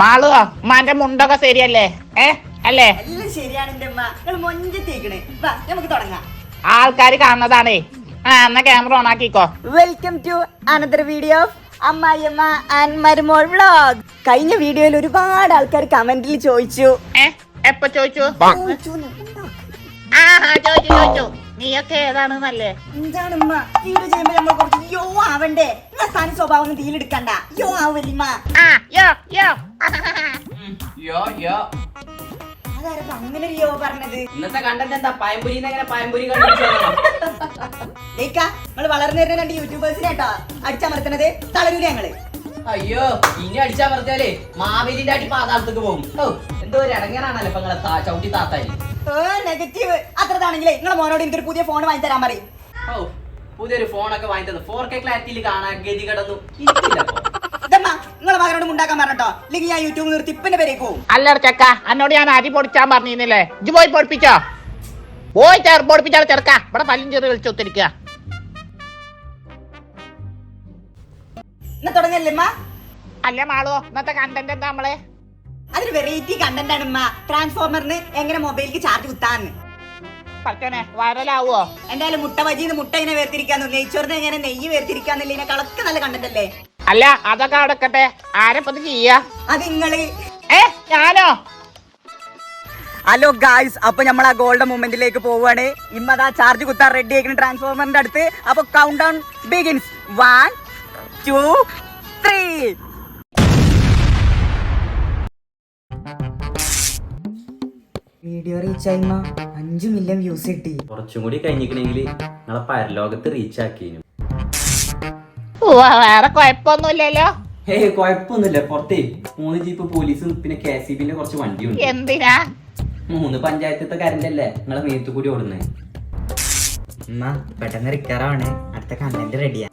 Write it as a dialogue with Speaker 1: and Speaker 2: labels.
Speaker 1: മാളുവോ ഉമ്മാന്റെ മുണ്ടൊക്കെ ശരിയല്ലേ? ഏ? അല്ലേ?
Speaker 2: എല്ലാം ശരിയാണ് എന്റെ അമ്മ നിങ്ങൾ മൊഞ്ചത്തേക്കണ് വാ നമുക്ക് തുടങ്ങാം.
Speaker 1: ആൾക്കാർ കാണുന്നതാണേ. ആ എന്നാ ക്യാമറ ഓൺ ആക്കിക്കോ.
Speaker 2: വെൽക്കം ടു അനദർ വീഡിയോ അമ്മായിയമ്മ ആൻഡ് മരുമോൾ വ്ളോഗ് കഴിഞ്ഞ വീഡിയോയിൽ ഒരുപാട് ആൾക്കാർ കമന്റിൽ ചോദിച്ചു.
Speaker 1: ഏ? എപ്പോ ചോദിച്ചു? ആ, ചോദിച്ചു ചോദിച്ചു. നീയൊക്കെ
Speaker 2: എന്താണ് ഉമ്മ? വീഡിയോ ചെയ്യുമ്പോ നമ്മൾ കുറച്ച് യോ ആവണ്ടേ? തനി സ്വഭാവം തീയിലെടുക്കണ്ട യോ ആവല്ലിമ്മ.
Speaker 1: ആ യോ യോ.
Speaker 3: യോ യോ.
Speaker 2: അതാരപ്പ അങ്ങനെ ഒരു യോ പറഞ്ഞത്?
Speaker 3: ഇന്നത്തെ കണ്ടന്റ് എന്താ?
Speaker 2: വളർന്നു വരുന്ന രണ്ട് അടിച്ചമർത്തണത് തളരൂല ഞങ്ങൾ.
Speaker 3: അയ്യോ ഇനി അടിച്ചാ പറഞ്ഞാലേ മാവേലിന്റെ അടി പാതാളത്തേക്ക് പോകും. എന്തോ ഒരു ഇടങ്ങനാണല്ലോ ഇപ്പൊ നിങ്ങളെ ചവിട്ടി താത്താരി.
Speaker 2: ഏ നെഗറ്റീവ് അത്രതാണെങ്കിലേ നിങ്ങളെ മോനോട് എനിക്കൊരു പുതിയ ഫോൺ വാങ്ങി തരാൻ പറയും.
Speaker 3: ഓ പുതിയൊരു ഫോണൊക്കെ വാങ്ങി തന്നു. ഫോർ കെ ക്ലാരിറ്റിയിൽ കാണാൻ ഗതി കടന്നു.
Speaker 2: നിങ്ങളെ മകനോട് ഉണ്ടാക്കാൻ പറഞ്ഞോ ഇല്ലെങ്കിൽ ഞാൻ യൂട്യൂബ് നിർത്തി ഇപ്പന്റെ പേരേക്ക് പോകും
Speaker 1: അല്ലട ചെക്ക എന്നോട് ഞാൻ അരി പൊടിച്ചാൻ പറഞ്ഞിരുന്നില്ലേ? ഇജ്ജ് പോയി പൊടിപ്പിച്ചോ? പോയി ചേർ പൊടിപ്പിച്ചാൽ ചെറുക്ക. ഇവിടെ പല്ലും ചെറിയ വിളിച്ചൊത്തിരിക്കുക
Speaker 2: എന്നാ തുടങ്ങല്ലേ അമ്മ
Speaker 1: അല്ലേ മാളുവോ ഇന്നത്തെ കണ്ടന്റ് എന്താ നമ്മളെ?
Speaker 2: അതൊരു വെറൈറ്റി കണ്ടന്റ് ആണ് ഉമ്മ. ട്രാൻസ്ഫോമറിന് എങ്ങനെ മൊബൈലിക്ക് ചാർജ് കുത്താന്ന്.
Speaker 1: പഠിച്ചോനെ വൈറലാവോ?
Speaker 2: എന്തായാലും മുട്ട വജിന്ന് മുട്ട ഇങ്ങനെ വേർതിരിക്കാന്ന്. നെയ്ച്ചോറിന് എങ്ങനെ നെയ്യ് വേർതിരിക്കാന്നില്ല ഇതിനെക്കാളൊക്കെ നല്ല കണ്ടന്റ് അല്ലേ?
Speaker 1: അല്ല അതൊക്കെ അടക്കട്ടെ. ആരെപ്പത് ചെയ്യാ?
Speaker 2: അത് നിങ്ങൾ
Speaker 1: ഏ ഞാനോ?
Speaker 2: ഹലോ ഗായ്സ് അപ്പൊ നമ്മൾ ആ ഗോൾഡൻ മൂമെന്റിലേക്ക് പോവുകയാണ് ഇമ്മതാ ചാർജ് കുത്താൻ റെഡി ആയിരിക്കുന്ന ട്രാൻസ്ഫോമറിന്റെ അടുത്ത്. അപ്പൊ countdown begins one two three video reach ആയിമ അഞ്ചു മില്യൺ വ്യൂസ് കിട്ടി.
Speaker 4: കുറച്ചും കൂടി കഴിഞ്ഞിക്കണെങ്കിൽ നിങ്ങളെ പരലോകത്ത് റീച്ച്
Speaker 1: ആക്കിനു വേറെ കുഴപ്പമൊന്നുമില്ലല്ലോ
Speaker 4: ഏയ് കുഴപ്പമൊന്നുമില്ല പുറത്തേ മൂന്ന് ജീപ്പ് പോലീസും പിന്നെ കെ സി ബിന്റെ കുറച്ച് വണ്ടിയും
Speaker 1: എന്തിനാ?
Speaker 4: മൂന്ന് പഞ്ചായത്തത്തെ കറണ്ട് അല്ലേ? നിങ്ങളെ മേത്തു കൂടി ഓടുന്നേ.
Speaker 2: ഉമ്മ പെട്ടെന്ന് റിക്കവറാണ് അടുത്ത കണ്ടന്റ് റെഡിയാ